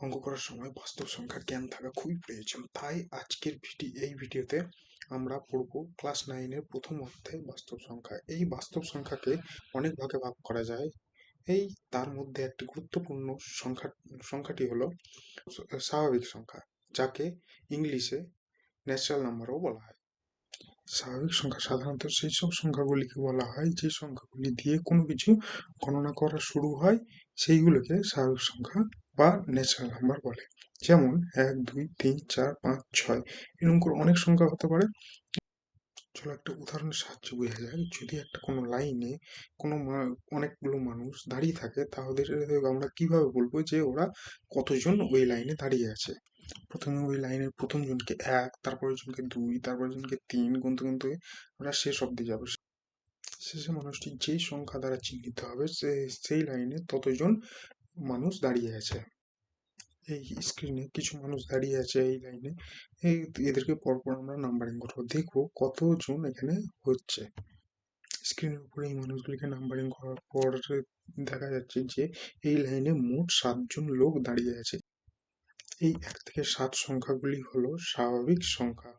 অঙ্ক করার সময় বাস্তব সংখ্যার জ্ঞান থাকা খুবই প্রয়োজন। তাই আজকের ভিডিও এই ভিডিওতে আমরা পড়ব ক্লাস নাইনের প্রথম অধ্যায় বাস্তব সংখ্যা। এই বাস্তব সংখ্যাকে অনেক ভাগে ভাগ করা যায়। এই, তার মধ্যে একটি গুরুত্বপূর্ণ সংখ্যা, সংখ্যাটি হলো স্বাভাবিক সংখ্যা, যাকে ইংলিশে ন্যাচারাল নাম্বারও বলা হয়। স্বাভাবিক সংখ্যা। সাধারণত সেই সব সংখ্যাগুলিকে বলা হয় যে সংখ্যাগুলি দিয়ে কোনো কিছু গণনা করা শুরু হয়, সেইগুলোকে স্বাভাবিক সংখ্যা বা ন্যাচারাল নাম্বার বলে। যেমন এক, দুই, তিন, চার, পাঁচ, ছয় এরকম করে অনেক সংখ্যা হতে পারে। চলো একটা উদাহরণের সাহায্যে বোঝা যায় যদি একটা কোনো লাইনে কোনো অনেকগুলো মানুষ দাঁড়িয়ে থাকে, তাহলে আমরা কীভাবে বলব যে ওরা কতজন ওই লাইনে দাঁড়িয়ে আছে? প্রথমে ওই লাইনের প্রথম জনকে এক, তারপরের জনকে দুই, তারপরের জনকে তিন গুনতে গুনতে আমরা শেষ অব্দি যাব। শেষে মানুষটি যেই সংখ্যা দ্বারা চিহ্নিত হবে, সে, সেই লাইনে ততজন মানুষ দাঁড়িয়ে আছে। এই স্ক্রিনে কিছু মানুষ দাঁড়িয়ে আছে এই লাইনে এদেরকে পরপর আমরা নাম্বারিং করব। দেখব কতজন এখানে হচ্ছে। স্ক্রিনের উপরে এই মানুষগুলিকে নাম্বারিং করার পর দেখা যাচ্ছে যে এই লাইনে মোট সাতজন লোক দাঁড়িয়ে আছে। এই এক থেকে সাত সংখ্যাগুলি হল স্বাভাবিক সংখ্যা।